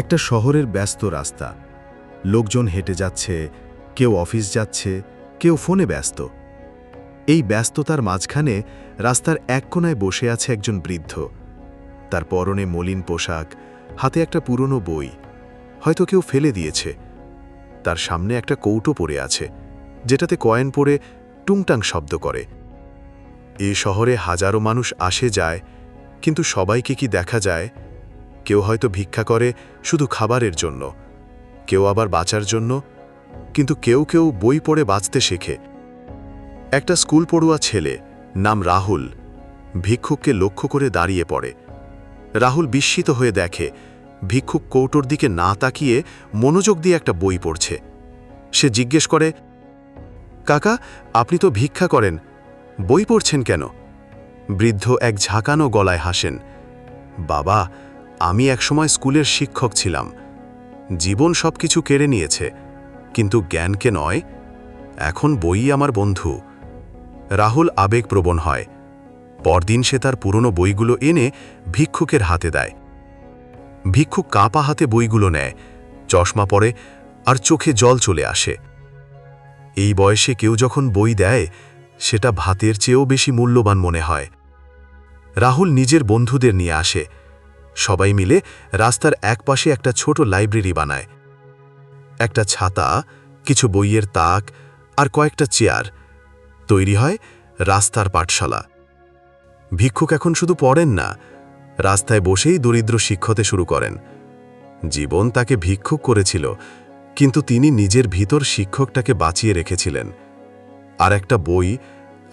একটা শহরের ব্যস্ত রাস্তা। লোকজন হেঁটে যাচ্ছে, কেউ অফিস যাচ্ছে, কেউ ফোনে ব্যস্ত। এই ব্যস্ততার মাঝখানে রাস্তার এক কোনায় বসে আছে একজন বৃদ্ধ। তার পরনে মলিন পোশাক, হাতে একটা পুরনো বই, হয়তো কেউ ফেলে দিয়েছে। তার সামনে একটা কৌটো পড়ে আছে, যেটাতে কয়েন পড়ে টুংটাং শব্দ করে। এ শহরে হাজারো মানুষ আসে যায়, কিন্তু সবাইকে কি দেখা যায়? কেউ হয়তো ভিক্ষা করে শুধু খাবারের জন্য, কেউ আবার বাঁচার জন্য, কিন্তু কেউ কেউ বই পড়ে বাঁচতে শেখে। একটা স্কুল পড়ুয়া ছেলে নাম রাহুল ভিক্ষুককে লক্ষ্য করে দাঁড়িয়ে পড়ে। রাহুল বিস্মিত হয়ে দেখে, ভিক্ষুক কৌটোর দিকে না তাকিয়ে মনোযোগ দিয়ে একটা বই পড়ছে। সে জিজ্ঞেস করে, কাকা, আপনি তো ভিক্ষা করেন, বই পড়ছেন কেন? বৃদ্ধ এক ঝাঁকানো গলায় হাসেন, বাবা আমি একসময় স্কুলের শিক্ষক ছিলাম। জীবন সব কিছু কেড়ে নিয়েছে, কিন্তু জ্ঞানকে নয়, এখন বই আমার বন্ধু। রাহুল আবেগপ্রবণ হয়। পরদিন সে তার পুরনো বইগুলো এনে ভিক্ষুকের হাতে দেয়। ভিক্ষুক কাঁপা হাতে বইগুলো নেয়, চশমা পরে আর চোখে জল চলে আসে। এই বয়সে কেউ যখন বই দেয়, সেটা ভাতের চেয়েও বেশি মূল্যবান মনে হয়। রাহুল নিজের বন্ধুদের নিয়ে আসে। সবাই মিলে রাস্তার একপাশে একটা ছোট লাইব্রেরি বানায়। একটা ছাতা, কিছু বইয়ের তাক আর কয়েকটা চেয়ার। তৈরি হয় রাস্তার পাঠশালা। ভিক্ষুক এখন শুধু পড়েন না, রাস্তায় বসেই দরিদ্র শিক্ষতে শুরু করেন। জীবন তাকে ভিক্ষুক করেছিল, কিন্তু তিনি নিজের ভিতর শিক্ষকটাকে বাঁচিয়ে রেখেছিলেন। আর একটা বই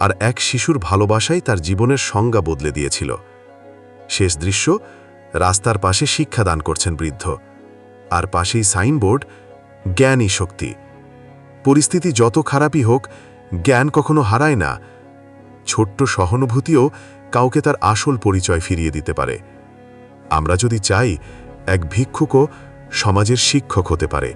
আর এক শিশুর ভালোবাসাই তার জীবনের সংজ্ঞা বদলে দিয়েছিল। শেষ দৃশ্য রাস্তার পাশে শিক্ষাদান করছেন বৃদ্ধ। আর পাশেই সাইনবোর্ড জ্ঞানই শক্তি। পরিস্থিতি যত খারাপই হোক, জ্ঞান কখনো হারায় না। ছোট্ট সহানুভূতিও কাউকে তার আসল পরিচয় ফিরিয়ে দিতে পারে। আমরা যদি চাই, এক ভিক্ষুকও সমাজের শিক্ষক হতে পারে।